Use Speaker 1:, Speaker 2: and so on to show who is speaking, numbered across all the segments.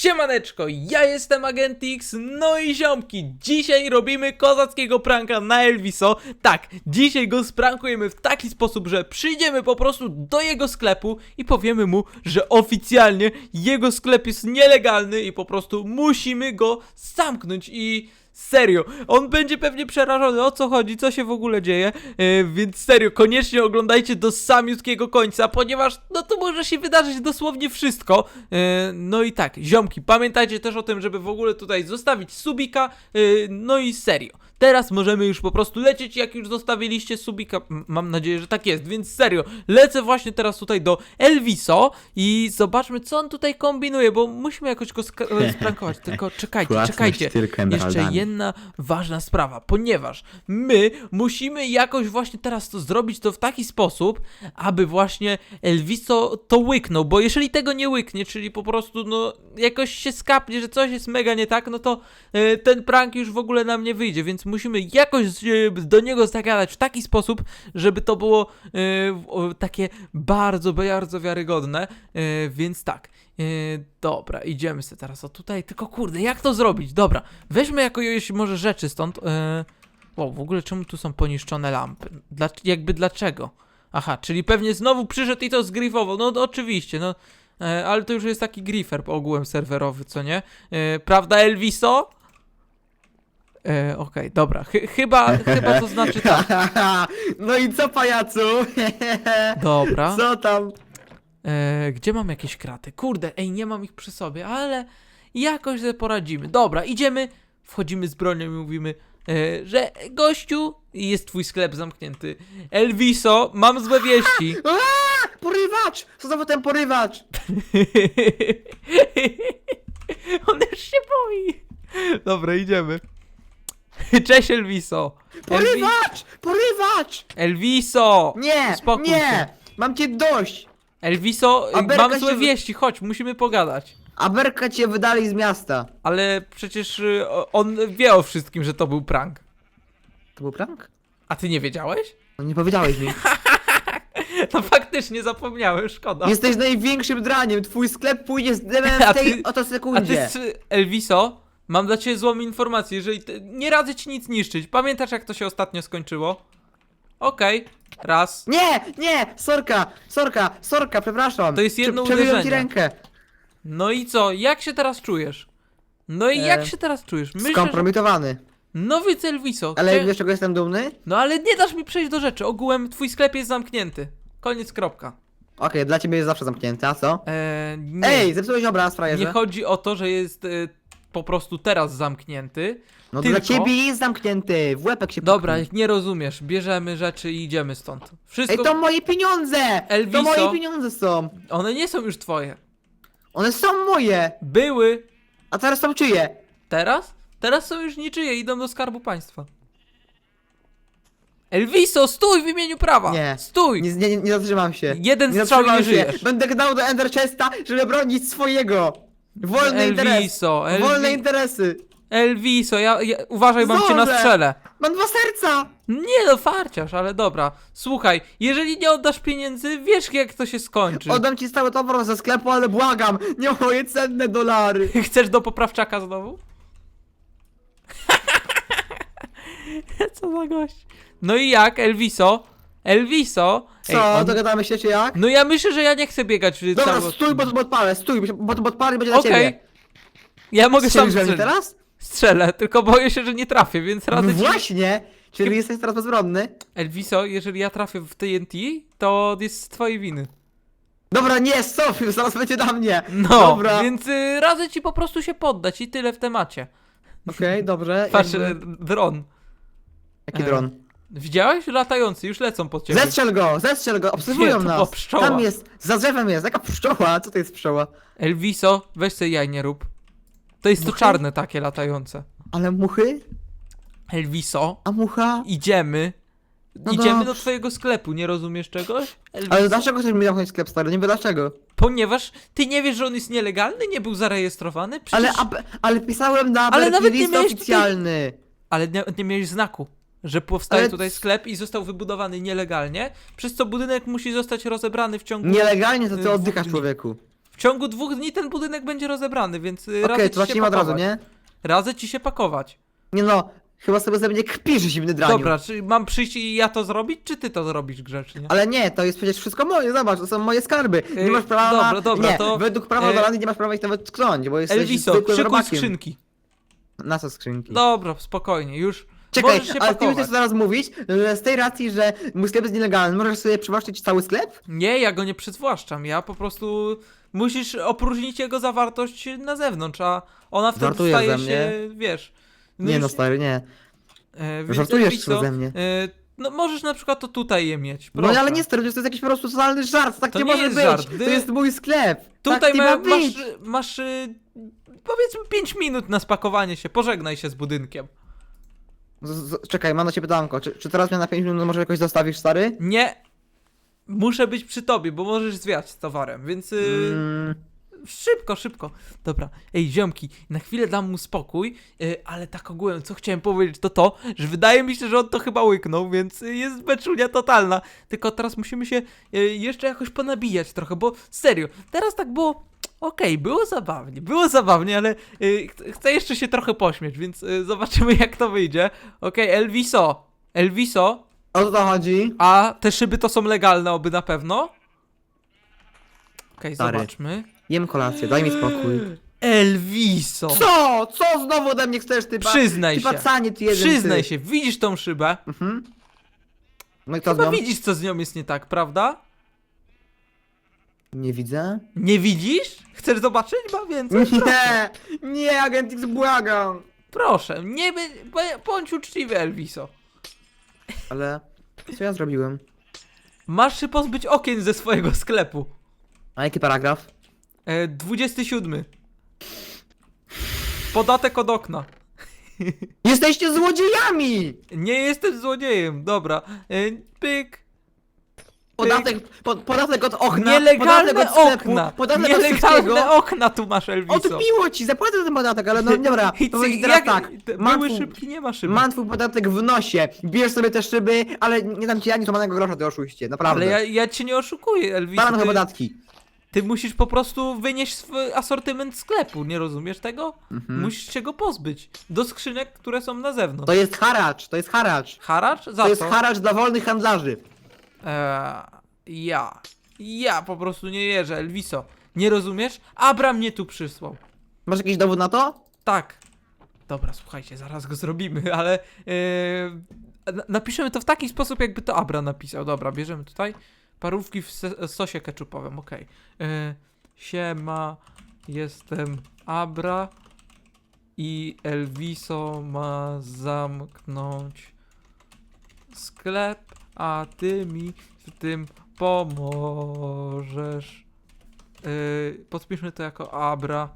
Speaker 1: Siemaneczko, ja jestem Agent X, no i ziomki, dzisiaj robimy kozackiego pranka na Elviso. Tak, dzisiaj go sprankujemy w taki sposób, że przyjdziemy po prostu do jego sklepu i powiemy mu, że oficjalnie jego sklep jest nielegalny i po prostu musimy go zamknąć i... Serio, on będzie pewnie przerażony, o co chodzi, co się w ogóle dzieje, e, więc serio, koniecznie oglądajcie do samiutkiego końca, ponieważ no to może się wydarzyć dosłownie wszystko. E, no i tak, ziomki, pamiętajcie też o tym, żeby w ogóle tutaj zostawić subika, e, no i serio. Teraz możemy już po prostu lecieć, jak już zostawiliście subika, M- mam nadzieję, że tak jest, więc serio, lecę właśnie teraz tutaj do Elviso i zobaczmy, co on tutaj kombinuje, bo musimy jakoś go sprankować, tylko czekajcie, czekajcie. Jeszcze jedna ważna sprawa, ponieważ my musimy jakoś właśnie teraz to zrobić to w taki sposób, aby właśnie Elviso to łyknął, bo jeżeli tego nie łyknie, czyli po prostu no jakoś się skapnie, że coś jest mega nie tak, no to e, ten prank już w ogóle nam nie wyjdzie, więc musimy jakoś e, do niego zagadać w taki sposób, żeby to było e, takie bardzo, bardzo wiarygodne, e, więc tak. Dobra, idziemy sobie teraz o tutaj, tylko kurde, jak to zrobić? Dobra, weźmy jakoś może rzeczy stąd. E, wow, w ogóle czemu tu są poniszczone lampy? Dla, jakby dlaczego? Aha, czyli pewnie znowu przyszedł i to zgrifował. No to oczywiście, no. Ale to już jest taki griffer ogółem serwerowy, co nie? Prawda, Elviso? E, Okej, dobra. Chy- chyba, chyba to znaczy tak.
Speaker 2: no i co pajacu?
Speaker 1: Dobra.
Speaker 2: co tam?
Speaker 1: E, gdzie mam jakieś kraty? Kurde, ej, nie mam ich przy sobie, ale jakoś sobie poradzimy. Dobra, idziemy, wchodzimy z bronią i mówimy, e, że gościu, jest twój sklep zamknięty. Elviso, mam złe wieści.
Speaker 2: Aaa, porywacz! Co za ten porywacz?
Speaker 1: On już się boi. Dobra, idziemy. Cześć Elviso. Elvi
Speaker 2: Porywacz! Porywacz!
Speaker 1: Elviso!
Speaker 2: Nie!
Speaker 1: Spokój
Speaker 2: nie!
Speaker 1: się.
Speaker 2: Mam cię dość!
Speaker 1: Elviso,
Speaker 2: A Berka
Speaker 1: mam złe
Speaker 2: się wy-
Speaker 1: wieści, chodź, musimy pogadać.
Speaker 2: A Berka cię wydali z miasta.
Speaker 1: Ale przecież y, o- on wie o wszystkim, że to był prank.
Speaker 2: To był prank?
Speaker 1: A ty nie wiedziałeś?
Speaker 2: No nie powiedziałeś mi.
Speaker 1: No faktycznie zapomniałem, szkoda.
Speaker 2: Jesteś największym draniem. Twój sklep pójdzie z demem
Speaker 1: A
Speaker 2: w tej
Speaker 1: ty-
Speaker 2: oto
Speaker 1: A ty,
Speaker 2: sekundzie.
Speaker 1: s- Elviso, mam dla ciebie złą informację, jeżeli ty, nie radzę ci nic niszczyć. Pamiętasz jak to się ostatnio skończyło? Okej, raz.
Speaker 2: Nie! Nie! Sorka! Sorka! Sorka, przepraszam!
Speaker 1: To jest
Speaker 2: Prze-
Speaker 1: jedno
Speaker 2: przebiłem ci
Speaker 1: uderzenie.
Speaker 2: rękę.
Speaker 1: No i co? Jak się teraz czujesz? No i jak
Speaker 2: E,
Speaker 1: się teraz czujesz? Myślę, że...
Speaker 2: Skompromitowany.
Speaker 1: No więc Elviso,
Speaker 2: Ale
Speaker 1: chcia-
Speaker 2: wiesz czego jestem dumny?
Speaker 1: no ale nie dasz mi przejść do rzeczy. Ogółem twój sklep jest zamknięty. Koniec, kropka.
Speaker 2: Okej, dla ciebie jest zawsze zamknięty, a co?
Speaker 1: Eee, nie.
Speaker 2: Ej, zepsułeś obraz, frajerze.
Speaker 1: Nie chodzi o to, że jest e, po prostu teraz zamknięty.
Speaker 2: No
Speaker 1: tylko-
Speaker 2: dla ciebie jest zamknięty, w łepek się
Speaker 1: Dobra,
Speaker 2: puknij.
Speaker 1: nie rozumiesz. Bierzemy rzeczy i idziemy stąd. Wszystko.
Speaker 2: Ej, to moje pieniądze!
Speaker 1: Elviso.
Speaker 2: To moje pieniądze są!
Speaker 1: One nie są już twoje.
Speaker 2: One są moje!
Speaker 1: Były.
Speaker 2: A teraz są czyje?
Speaker 1: Teraz? Teraz są już niczyje, idą do skarbu państwa. Elviso, stój w imieniu prawa!
Speaker 2: Nie.
Speaker 1: Stój!
Speaker 2: Nie, nie, nie zatrzymam się.
Speaker 1: Jeden
Speaker 2: nie
Speaker 1: strzał i nie
Speaker 2: się.
Speaker 1: żyjesz.
Speaker 2: Będę gnał do Ender Chesta, żeby bronić swojego! Wolny interes!
Speaker 1: Elviso,
Speaker 2: Wolne
Speaker 1: Elvi...
Speaker 2: interesy!
Speaker 1: Elviso, ja, ja uważaj, mam cię na
Speaker 2: Zdążę.
Speaker 1: strzelę.
Speaker 2: Mam dwa serca!
Speaker 1: Nie no, farciarz, ale dobra. Słuchaj, jeżeli nie oddasz pieniędzy, wiesz jak to się skończy.
Speaker 2: Oddam ci cały towar ze sklepu, ale błagam, nie moje cenne dolary!
Speaker 1: Chcesz do poprawczaka znowu? Co za gość? No i jak, Elviso? Elviso? Ej,
Speaker 2: Co,
Speaker 1: on-
Speaker 2: dogadamy się czy jak?
Speaker 1: No ja myślę, że ja nie chcę biegać w
Speaker 2: Dobra,
Speaker 1: cały-
Speaker 2: stój, bo bo odpalę, stój, bo bo odpalę i będzie dla
Speaker 1: Okej.
Speaker 2: ciebie.
Speaker 1: Ja mogę sam
Speaker 2: Strzelisz we mnie
Speaker 1: strzelać.
Speaker 2: teraz?
Speaker 1: Strzelę, tylko boję się, że nie trafię, więc
Speaker 2: No
Speaker 1: radzę ci...
Speaker 2: właśnie! Czyli jesteś teraz bezbronny?
Speaker 1: Elviso, jeżeli ja trafię w TNT, to jest z twojej winy.
Speaker 2: Dobra, nie, stop, zaraz będzie na mnie!
Speaker 1: No,
Speaker 2: Dobra.
Speaker 1: więc y, radzę ci po prostu się poddać i tyle w temacie.
Speaker 2: Okej, dobrze.
Speaker 1: Patrz,
Speaker 2: jakby-
Speaker 1: e, dron.
Speaker 2: Jaki
Speaker 1: e,
Speaker 2: dron?
Speaker 1: Widziałeś? Latający, już lecą pod ciebie.
Speaker 2: Zestrzel go, zestrzel go, obserwują
Speaker 1: to
Speaker 2: nas.
Speaker 1: była pszczoła.
Speaker 2: Tam jest, za drzewem jest, jaka pszczoła? Co to jest pszczoła?
Speaker 1: Elviso, weź sobie jaj nie rób. To jest to
Speaker 2: Muchy?
Speaker 1: czarne takie latające.
Speaker 2: Ale muchy?
Speaker 1: Elviso,
Speaker 2: A mucha?
Speaker 1: idziemy.
Speaker 2: No
Speaker 1: Idziemy do
Speaker 2: dobrze.
Speaker 1: twojego sklepu, nie rozumiesz czegoś? Elviso?
Speaker 2: Ale dlaczego chcesz mi zamknąć sklep stary? Nie wiem dlaczego.
Speaker 1: Ponieważ ty nie wiesz, że on jest nielegalny, nie był zarejestrowany? Przecież...
Speaker 2: Ale, ab, ale pisałem na
Speaker 1: Ale
Speaker 2: ale
Speaker 1: nawet nie
Speaker 2: list
Speaker 1: miałeś tutaj-
Speaker 2: oficjalny.
Speaker 1: Ale nie, nie miałeś znaku, że powstaje
Speaker 2: Ale
Speaker 1: tutaj sklep i został wybudowany nielegalnie, przez co budynek musi zostać rozebrany w ciągu,
Speaker 2: Nielegalnie to ty oddychasz człowieku.
Speaker 1: w ciągu dwóch dni ten budynek będzie rozebrany, więc y,
Speaker 2: Okej,
Speaker 1: radzę
Speaker 2: to
Speaker 1: ci się
Speaker 2: zacznijmy od razu, nie?
Speaker 1: Radzę ci się pakować.
Speaker 2: Nie no, chyba sobie ze mnie kpisz, zimny draniu.
Speaker 1: Dobra, czy mam przyjść i ja to zrobić, czy ty to zrobisz grzecznie?
Speaker 2: Ale nie, to jest przecież wszystko moje, zobacz, to są moje skarby. Nie
Speaker 1: Ej,
Speaker 2: masz prawa.
Speaker 1: dobra, dobra,
Speaker 2: nie,
Speaker 1: to,
Speaker 2: według prawa
Speaker 1: e,
Speaker 2: Holandii nie masz prawa ich nawet tknąć, bo jesteś
Speaker 1: Elviso,
Speaker 2: zwykłym
Speaker 1: szykuj
Speaker 2: robakiem.
Speaker 1: skrzynki.
Speaker 2: Na co skrzynki?
Speaker 1: Dobra, spokojnie, już
Speaker 2: Czekaj,
Speaker 1: możesz się
Speaker 2: ale ty
Speaker 1: pakować.
Speaker 2: chcesz zaraz mówić, że z tej racji, że mój sklep jest nielegalny, możesz sobie przywłaszczyć cały sklep?
Speaker 1: Nie, ja go nie przyzwłaszczam, ja po prostu... Musisz opróżnić jego zawartość na zewnątrz, a ona wtedy
Speaker 2: Żartujesz
Speaker 1: staje
Speaker 2: ze
Speaker 1: się, wiesz...
Speaker 2: nie
Speaker 1: już-
Speaker 2: no, stary, nie.
Speaker 1: E, więc
Speaker 2: Żartujesz
Speaker 1: Elviso,
Speaker 2: ze mnie.
Speaker 1: E, no możesz na przykład to tutaj je mieć,
Speaker 2: No
Speaker 1: proszę.
Speaker 2: ale nie stary, to jest jakiś po prostu totalny żart, tak
Speaker 1: To
Speaker 2: nie,
Speaker 1: nie
Speaker 2: może
Speaker 1: jest
Speaker 2: być.
Speaker 1: żart,
Speaker 2: To
Speaker 1: wy-
Speaker 2: jest mój sklep.
Speaker 1: Tutaj
Speaker 2: tak nie
Speaker 1: ma,
Speaker 2: ma być.
Speaker 1: masz, masz y, powiedzmy 5 minut na spakowanie się, pożegnaj się z budynkiem.
Speaker 2: Z, z, czekaj, mam na ciebie pytanko, czy, czy teraz mnie na 5 minut może jakoś zostawisz, stary?
Speaker 1: Nie, muszę być przy tobie, bo możesz zwiać z towarem, więc y,
Speaker 2: Mm,
Speaker 1: szybko, szybko. Dobra, ej ziomki, na chwilę dam mu spokój, y, ale tak ogółem, co chciałem powiedzieć to to, że wydaje mi się, że on to chyba łyknął, więc jest beczulia totalna. Tylko teraz musimy się y, jeszcze jakoś ponabijać trochę, bo serio, teraz tak było... Okej, było zabawnie, było zabawnie, ale y, ch- chcę jeszcze się trochę pośmiać, więc y, zobaczymy jak to wyjdzie. Okej, Elviso, Elviso,
Speaker 2: o co to chodzi?
Speaker 1: a te szyby to są legalne oby na pewno? Okej,
Speaker 2: Stary.
Speaker 1: zobaczmy.
Speaker 2: Jem kolację, daj mi spokój.
Speaker 1: Elviso!
Speaker 2: Co? Co znowu ode mnie chcesz, ty ba...
Speaker 1: Przyznaj
Speaker 2: ty
Speaker 1: się.
Speaker 2: pacanie, ty jeden,
Speaker 1: Przyznaj
Speaker 2: ty.
Speaker 1: się, widzisz tą szybę?
Speaker 2: Mhm. No i co z
Speaker 1: Chyba
Speaker 2: nią?
Speaker 1: widzisz, co z nią jest nie tak, prawda?
Speaker 2: Nie widzę.
Speaker 1: Nie widzisz? Chcesz zobaczyć? Ma więcej?
Speaker 2: Nie, nie, agent X, błagam.
Speaker 1: Proszę, nie by... bądź uczciwy, Elviso.
Speaker 2: Ale co ja zrobiłem?
Speaker 1: Masz się pozbyć okien ze swojego sklepu.
Speaker 2: A jaki paragraf?
Speaker 1: E, 27. Podatek od okna.
Speaker 2: Jesteście złodziejami!
Speaker 1: Nie jestem złodziejem, dobra. E, pyk.
Speaker 2: Podatek, po, podatek od okna,
Speaker 1: Nielegalne
Speaker 2: podatek od sklepu,
Speaker 1: okna!
Speaker 2: podatek od
Speaker 1: Nielegalne
Speaker 2: wszystkiego.
Speaker 1: okna tu masz, Elviso.
Speaker 2: Odbiło ci, zapłacę za ten podatek, ale no dobra,
Speaker 1: I
Speaker 2: to
Speaker 1: co,
Speaker 2: będzie teraz
Speaker 1: jak,
Speaker 2: tak.
Speaker 1: te-
Speaker 2: Mam
Speaker 1: Były
Speaker 2: twój,
Speaker 1: szybki, nie ma szyby.
Speaker 2: mam twój podatek w nosie, bierz sobie te szyby, ale nie dam ci ani złamanego grosza, ty oszuście, naprawdę.
Speaker 1: Ale ja, ja cię nie oszukuję, Elviso.
Speaker 2: Param te
Speaker 1: Ty,
Speaker 2: podatki.
Speaker 1: ty musisz po prostu wynieść swój asortyment sklepu, nie rozumiesz tego?
Speaker 2: Mhm.
Speaker 1: Musisz się go pozbyć. Do skrzynek, które są na zewnątrz.
Speaker 2: To jest haracz, to jest haracz.
Speaker 1: Haracz? Za
Speaker 2: To jest
Speaker 1: co?
Speaker 2: haracz dla wolnych handlarzy.
Speaker 1: Eee, ja. Ja po prostu nie wierzę, Elviso. Nie rozumiesz? Abram mnie tu przysłał.
Speaker 2: Masz jakiś dowód na to?
Speaker 1: Tak. Dobra, słuchajcie, zaraz go zrobimy, ale e, na- napiszemy to w taki sposób, jakby to Abra napisał. Dobra, bierzemy tutaj parówki w sosie ketchupowym, okej. E, Siema, jestem Abra i Elviso ma zamknąć sklep, a ty mi w tym pomożesz. Yy, podpiszmy to jako Abra.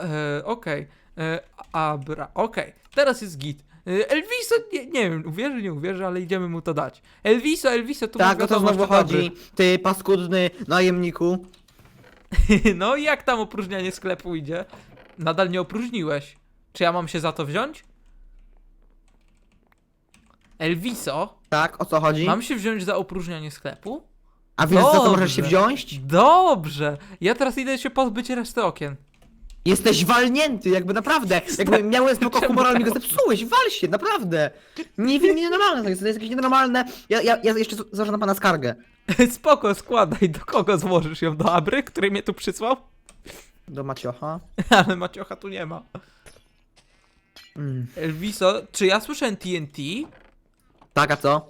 Speaker 1: E, Okej. E, Abra. Okej. Teraz jest git. Elviso, nie, nie wiem, uwierzy, nie uwierzy, ale idziemy mu to dać. Elviso, Elviso, tu
Speaker 2: tak, o to znowu
Speaker 1: od
Speaker 2: chodzi, ty paskudny najemniku.
Speaker 1: No i jak tam opróżnianie sklepu idzie? Nadal nie opróżniłeś. Czy ja mam się za to wziąć? Elviso,
Speaker 2: Tak, o co chodzi?
Speaker 1: mam się wziąć za opróżnianie sklepu?
Speaker 2: A wiesz za
Speaker 1: Dobrze.
Speaker 2: możesz się wziąć?
Speaker 1: Dobrze. Ja teraz idę się pozbyć reszty okien.
Speaker 2: Jesteś walnięty, jakby naprawdę. Jakby miałem spoko
Speaker 1: Czemu
Speaker 2: humor, ale mi go zepsułeś, wal się, naprawdę. Nie wiem, nienormalne to jest, to jest jakieś nienormalne. Ja, ja, ja jeszcze złożę na pana skargę.
Speaker 1: Spoko, składaj. Do kogo złożysz ją? Do Abry, który mnie tu przysłał?
Speaker 2: Do Maciocha.
Speaker 1: Ale Maciocha tu nie ma.
Speaker 2: Mm.
Speaker 1: Elviso, czy ja słyszę TNT?
Speaker 2: Tak, a co?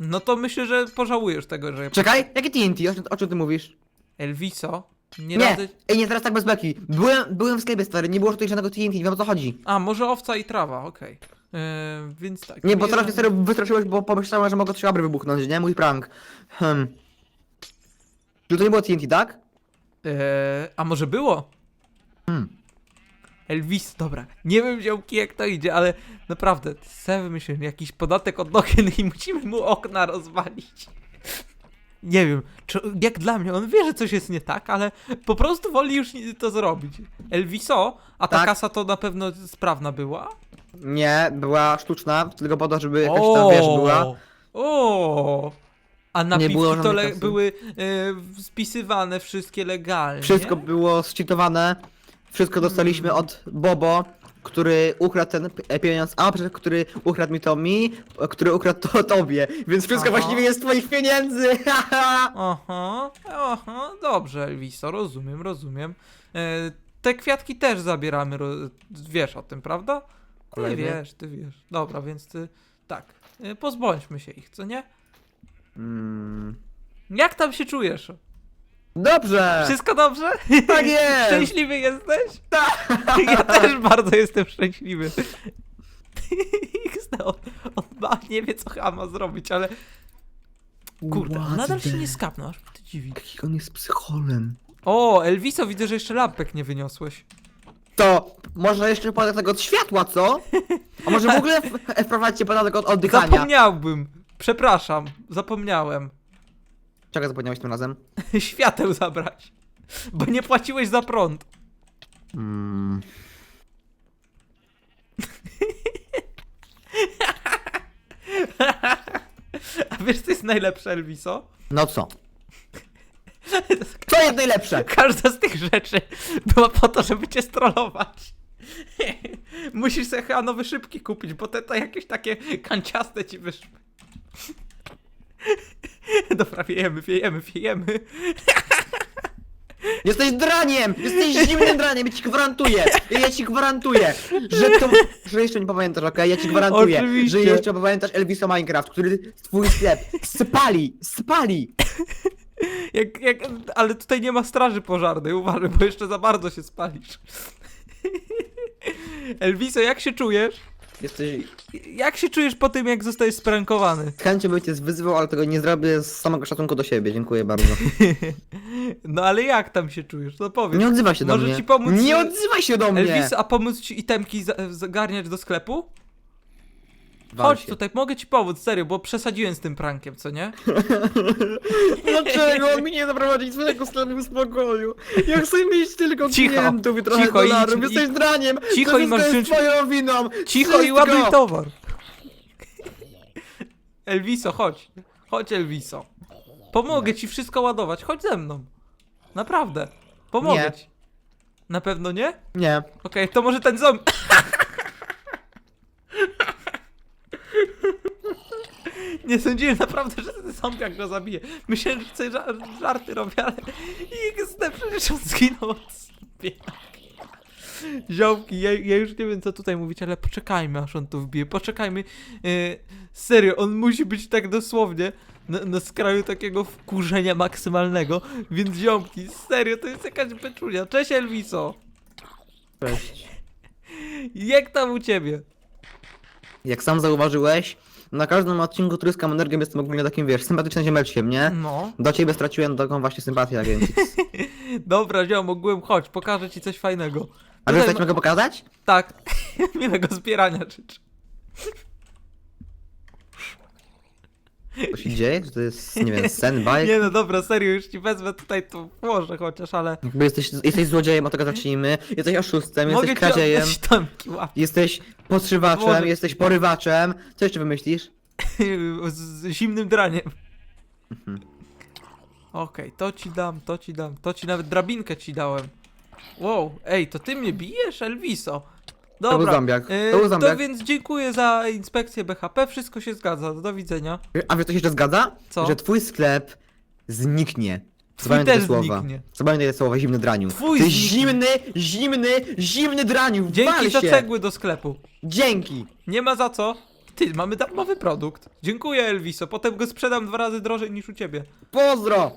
Speaker 1: No to myślę, że pożałujesz tego, że...
Speaker 2: Czekaj, jakie TNT? O, czym- o czym ty mówisz?
Speaker 1: Elviso, nie,
Speaker 2: Nie,
Speaker 1: radzę...
Speaker 2: ej, nie, teraz tak bez beki. Byłem, byłem w sklepie, stary, nie było tutaj żadnego TNT, nie wiem o co chodzi.
Speaker 1: A, może owca i trawa, okej. Yy, więc tak.
Speaker 2: Nie, bo teraz mnie serio wystraszyłeś, bo pomyślałem, że mogą trzy abry wybuchnąć, nie? Mój prank. Hmm. Czyli to nie było TNT, tak?
Speaker 1: Yy, a może było? Elvis, dobra. Nie wiem, ziomki, jak to idzie, ale naprawdę, sobie wymyśliłem jakiś podatek od okien i musimy mu okna rozwalić. Nie wiem, czy, jak dla mnie, on wie, że coś jest nie tak, ale po prostu woli już to zrobić. Elviso, a ta
Speaker 2: Tak.
Speaker 1: kasa to na pewno sprawna była?
Speaker 2: Nie, była sztuczna, tylko po to, żeby jakaś tam, wiesz, była.
Speaker 1: O! A napiwki
Speaker 2: było
Speaker 1: to
Speaker 2: żadnej
Speaker 1: le-
Speaker 2: kasy.
Speaker 1: były e, spisywane wszystkie legalnie.
Speaker 2: Wszystko było zcheatowane. Wszystko dostaliśmy od Bobo, który ukradł ten p- pieniądz, a przecież który ukradł mi to mi, który ukradł to tobie. Więc wszystko
Speaker 1: Aha.
Speaker 2: właściwie jest twoich pieniędzy. haha.
Speaker 1: Aha, aha, dobrze, Elviso, rozumiem, rozumiem. E, te kwiatki też zabieramy, ro, wiesz o tym, prawda? Ty
Speaker 2: Kolejny.
Speaker 1: wiesz, ty wiesz. Dobra, więc ty, tak, e, pozbądźmy się ich, co nie?
Speaker 2: Mm.
Speaker 1: Jak tam się czujesz?
Speaker 2: Dobrze!
Speaker 1: Wszystko dobrze?
Speaker 2: Tak jest!
Speaker 1: Szczęśliwy jesteś? Tak! Ja też bardzo jestem szczęśliwy. XD, on, on ma, nie wie co chyba ma zrobić, ale kurde,
Speaker 2: What
Speaker 1: nadal się
Speaker 2: the-
Speaker 1: nie skapnął, aż mnie to dziwi.
Speaker 2: Jaki on jest psycholem.
Speaker 1: O, Elviso, widzę, że jeszcze lampek nie wyniosłeś.
Speaker 2: To może jeszcze podatek od światła, co? A może w ogóle w- wprowadźcie podatek od oddychania?
Speaker 1: Zapomniałbym. Przepraszam, zapomniałem.
Speaker 2: Czego zapomniałeś tym razem?
Speaker 1: Świateł zabrać. Bo nie płaciłeś za prąd.
Speaker 2: Mm.
Speaker 1: A wiesz, co jest najlepsze, Elviso?
Speaker 2: No co? Co jest najlepsze?
Speaker 1: Każda z tych rzeczy była po to, żeby cię strollować. Musisz sobie chyba nowe szybki kupić, bo te to jakieś takie kanciaste ci wyszły. Dobra, wiejemy, wiejemy, wiejemy.
Speaker 2: Jesteś draniem! Jesteś zimnym draniem, ja ci gwarantuję! Ja, ci gwarantuję, że to... Że jeszcze nie pamiętasz, okej? Ja ci gwarantuję,
Speaker 1: Oczywiście.
Speaker 2: że jeszcze pamiętasz Elviso Minecraft, który twój sklep spali, spali!
Speaker 1: Jak, jak, ale tutaj nie ma straży pożarnej, uważaj, bo jeszcze za bardzo się spalisz. Elviso, jak się czujesz?
Speaker 2: Jesteś...
Speaker 1: Jak się czujesz po tym, jak zostajesz sprankowany?
Speaker 2: Z chęcią bym cię wyzywał, ale tego nie zrobię z samego szacunku do siebie, dziękuję bardzo.
Speaker 1: No ale jak tam się czujesz? No powiedz.
Speaker 2: Nie odzywaj się do
Speaker 1: Może
Speaker 2: mnie.
Speaker 1: ci pomóc-
Speaker 2: Nie odzywaj się do mnie!
Speaker 1: Elvis, a pomóc ci itemki za- zagarniać do sklepu? Chodź tutaj, mogę ci pomóc, serio, bo przesadziłem z tym prankiem, co nie?
Speaker 2: Dlaczego on mi nie zaprowadzi swojego sklepu spokoju? Ja chcę mieć tylko
Speaker 1: Cicho,
Speaker 2: klientów i trochę
Speaker 1: cicho, idź,
Speaker 2: dolarów. Jesteś draniem!
Speaker 1: Cicho
Speaker 2: to
Speaker 1: i masz
Speaker 2: wszystko jest
Speaker 1: wziąć-
Speaker 2: twoją winą!
Speaker 1: Cicho i
Speaker 2: Wszystko!
Speaker 1: ładuj towar. Elviso, chodź. Chodź, Elviso. Pomogę ci wszystko ładować, chodź ze mną. Naprawdę. Pomogę
Speaker 2: Nie.
Speaker 1: ci. Na pewno nie?
Speaker 2: Nie.
Speaker 1: Okej, to może ten zombie... Nie sądziłem naprawdę, że ten zombiak go zabije. Myślałem, że sobie ża- żarty robię, ale XD, przecież on zginął od zombiaka. Ziomki, ja, ja już nie wiem co tutaj mówić, ale poczekajmy aż on tu wbije, poczekajmy. Yy, serio, on musi być tak dosłownie na, na skraju takiego wkurzenia maksymalnego, więc ziomki, serio, to jest jakaś beczulia. Cześć Elviso!
Speaker 2: Cześć.
Speaker 1: Jak tam u ciebie?
Speaker 2: Jak sam zauważyłeś, na każdym odcinku Tryskam Energią jestem ogólnie takim, wiesz, sympatycznym ziemelciem, nie?
Speaker 1: No.
Speaker 2: Do ciebie straciłem taką właśnie sympatię, więc...
Speaker 1: Dobra, ziom, mogłem, chodź, pokażę ci coś fajnego.
Speaker 2: A wiesz,
Speaker 1: Tutaj
Speaker 2: co ci mogę pokazać?
Speaker 1: Tak, miłego zbierania życzę.
Speaker 2: Co się dzieje? Czy to jest, nie wiem, sen, bajek?
Speaker 1: Nie no dobra, serio, już ci wezmę tutaj, to włożę chociaż, ale...
Speaker 2: Jakby jesteś, jesteś złodziejem, od tego zacznijmy. Jesteś oszustem,
Speaker 1: Mogę
Speaker 2: jesteś
Speaker 1: ci
Speaker 2: kradziejem,
Speaker 1: tomki łap
Speaker 2: jesteś podszywaczem,
Speaker 1: Może-
Speaker 2: jesteś porywaczem. Co jeszcze wymyślisz?
Speaker 1: z, z zimnym draniem.
Speaker 2: Mhm.
Speaker 1: Okej, to ci dam, to ci dam, to ci nawet drabinkę ci dałem. Wow, ej, to ty mnie bijesz, Elviso?
Speaker 2: Był
Speaker 1: Dobra,
Speaker 2: zombiak, to
Speaker 1: e,
Speaker 2: był
Speaker 1: to
Speaker 2: zombiak.
Speaker 1: więc dziękuję za inspekcję BHP, wszystko się zgadza, do widzenia.
Speaker 2: A wiesz, co się jeszcze zgadza?
Speaker 1: Co?
Speaker 2: Że twój sklep zniknie. Zapamiętaj te słowa.
Speaker 1: zniknie.
Speaker 2: Zapamiętaj te słowa, zimny draniu.
Speaker 1: Twój
Speaker 2: Ty
Speaker 1: zniknie.
Speaker 2: zimny, zimny, zimny draniu.
Speaker 1: Dzięki za cegły do sklepu.
Speaker 2: Dzięki.
Speaker 1: Nie ma za co. Ty, mamy darmowy produkt. Dziękuję, Elviso. Potem go sprzedam dwa razy drożej niż u ciebie.
Speaker 2: Pozdro.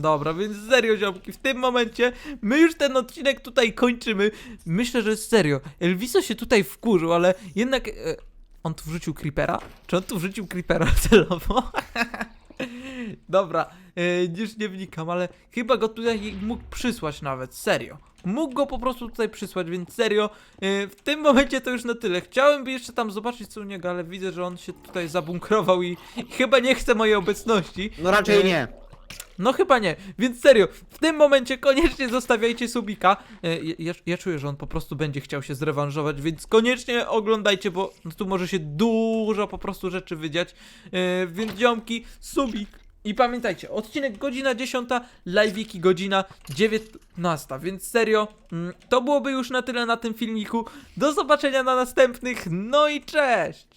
Speaker 1: Dobra, więc serio, ziomki, w tym momencie my już ten odcinek tutaj kończymy. Myślę, że serio. Elviso się tutaj wkurzył, ale jednak... E, on tu wrzucił creepera? Czy on tu wrzucił creepera celowo? Dobra, e, już nie wnikam, ale chyba go tutaj mógł przysłać nawet, serio. Mógł go po prostu tutaj przysłać, więc serio, e, w tym momencie to już na tyle. Chciałem by jeszcze tam zobaczyć co u niego, ale widzę, że on się tutaj zabunkrował i, i chyba nie chce mojej obecności.
Speaker 2: No raczej
Speaker 1: E,
Speaker 2: nie.
Speaker 1: No chyba nie, więc serio, w tym momencie koniecznie zostawiajcie subika. E, Ja, ja, czuję, że on po prostu będzie chciał się zrewanżować, więc koniecznie oglądajcie, bo tu może się dużo po prostu rzeczy wydziać. E, Więc ziomki, subik. I pamiętajcie, odcinek godzina 10, live'iki godzina 19, więc serio, mm, to byłoby już na tyle na tym filmiku. Do zobaczenia na następnych, no i cześć!